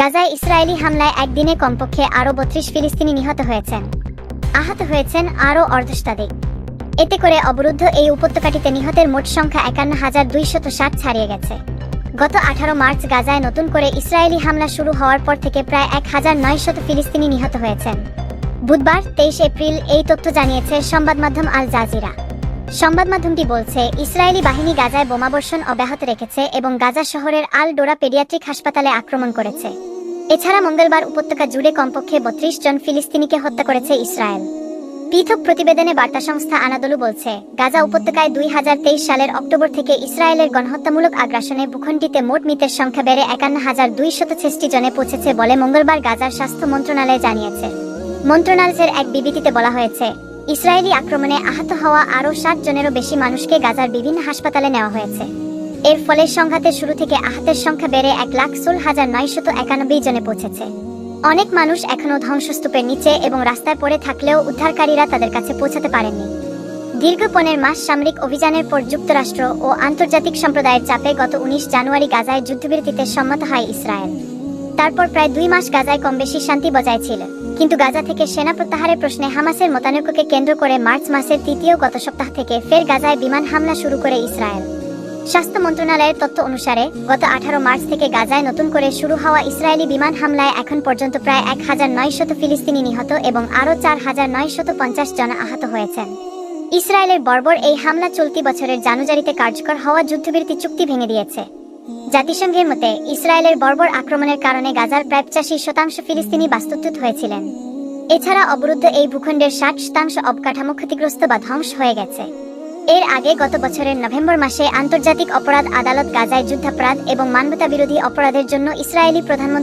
গাজায় ইসরায়েলি হামলায় একদিনে কমপক্ষে আরও বত্রিশ ফিলিস্তিনি নিহত হয়েছেন। আহত হয়েছেন আরও অর্ধশতাধিক। এতে করে অবরুদ্ধ এই উপত্যকাটিতে নিহতের মোট সংখ্যা একান্ন হাজার দুইশত ষাট ছাড়িয়ে গেছে। গত আঠারো মার্চ গাজায় নতুন করে ইসরায়েলি হামলা শুরু হওয়ার পর থেকে প্রায় এক হাজার নয়শত ফিলিস্তিনি নিহত হয়েছেন। বুধবার তেইশ এপ্রিল এই তথ্য জানিয়েছে সংবাদ মাধ্যম আল জাজিরা। সংবাদ মাধ্যমটি বলছে, ইসরায়েলি বাহিনী গাজায় বোমাবর্ষণ অব্যাহত রেখেছে এবং গাজা শহরের আল ডোরা পেডিয়াট্রিক হাসপাতালে আক্রমণ করেছে। এছাড়া মঙ্গলবার উপত্যকা জুড়ে কমপক্ষে বত্রিশ জন ফিলিস্তিনিকে হত্যা করেছে ইসরায়েল। পৃথক প্রতিবেদনে বার্তা সংস্থা আনাদলু বলছে, গাজা উপত্যকায় দুই হাজার তেইশ সালের অক্টোবর থেকে ইসরায়েলের গণহত্যামূলক আগ্রাসনে ভূখণ্ডটিতে মোট মৃতের সংখ্যা বেড়ে একান্ন হাজার দুইশত ছেষট্টি জনে পৌঁছেছে বলে মঙ্গলবার গাজার স্বাস্থ্য মন্ত্রণালয় জানিয়েছে। মন্ত্রণালয়ের এক বিবৃতিতে বলা হয়েছে, ইসরায়েলি আক্রমণে আহত হওয়া আরও ষাট জনেরও বেশি মানুষকে গাজার বিভিন্ন হাসপাতালে নেওয়া হয়েছে। এর ফলে সংঘাতের শুরু থেকে আহতের সংখ্যা বেড়ে এক লাখ ষোল হাজার নয়শত একানব্বই জনে পৌঁছেছে। অনেক মানুষ এখনও ধ্বংসস্তূপের নিচে এবং রাস্তায় পড়ে থাকলেও উদ্ধারকারীরা তাদের কাছে পৌঁছাতে পারেননি। দীর্ঘ পনেরো মাস সামরিক অভিযানের পর যুক্তরাষ্ট্র ও আন্তর্জাতিক সম্প্রদায়ের চাপে গত উনিশ জানুয়ারি গাজায় যুদ্ধবিরতিতে সম্মত হয় ইসরায়েল। তারপর প্রায় দুই মাস গাজায় কম বেশি শান্তি বজায় ছিল। কিন্তু গাজা থেকে সেনা প্রত্যাহারের প্রশ্নে হামাসের মতানৈক্যকে কেন্দ্র করে মার্চ মাসের তৃতীয় গত সপ্তাহ থেকে ফের গাজায় বিমান হামলা শুরু করে ইসরায়েল। স্বাস্থ্য মন্ত্রণালয়ের তথ্য অনুসারে, গত আঠারো মার্চ থেকে গাজায় নতুন করে শুরু হওয়া ইসরায়েলি বিমান হামলায় এখন পর্যন্ত প্রায় এক হাজার নয়শত ফিলিস্তিনি নিহত এবং আরও চার হাজার নয়শত পঞ্চাশ জন আহত হয়েছেন। ইসরায়েলের বর্বর এই হামলা চলতি বছরের জানুয়ারিতে কার্যকর হওয়া যুদ্ধবিরতি চুক্তি ভেঙে দিয়েছে। জাতিসংঘের মতে, ইসরায়েলের বর্বর আক্রমণের কারণে গাজার প্রায় পঁচাশি শতাংশ ফিলিস্তিনি বাস্তুচ্যুত হয়েছিলেন। এছাড়া অবরুদ্ধ এই ভূখণ্ডের ষাট শতাংশ অবকাঠামো ক্ষতিগ্রস্ত বা ধ্বংস হয়ে গেছে। এর আগে গত বছরের নভেম্বর মাসে আন্তর্জাতিক অপরাধ আদালত গাজায় যুদ্ধাপরাধ এবং মানবতা বিরোধী অপরাধের জন্য ইসরায়েলি প্রধানমন্ত্রী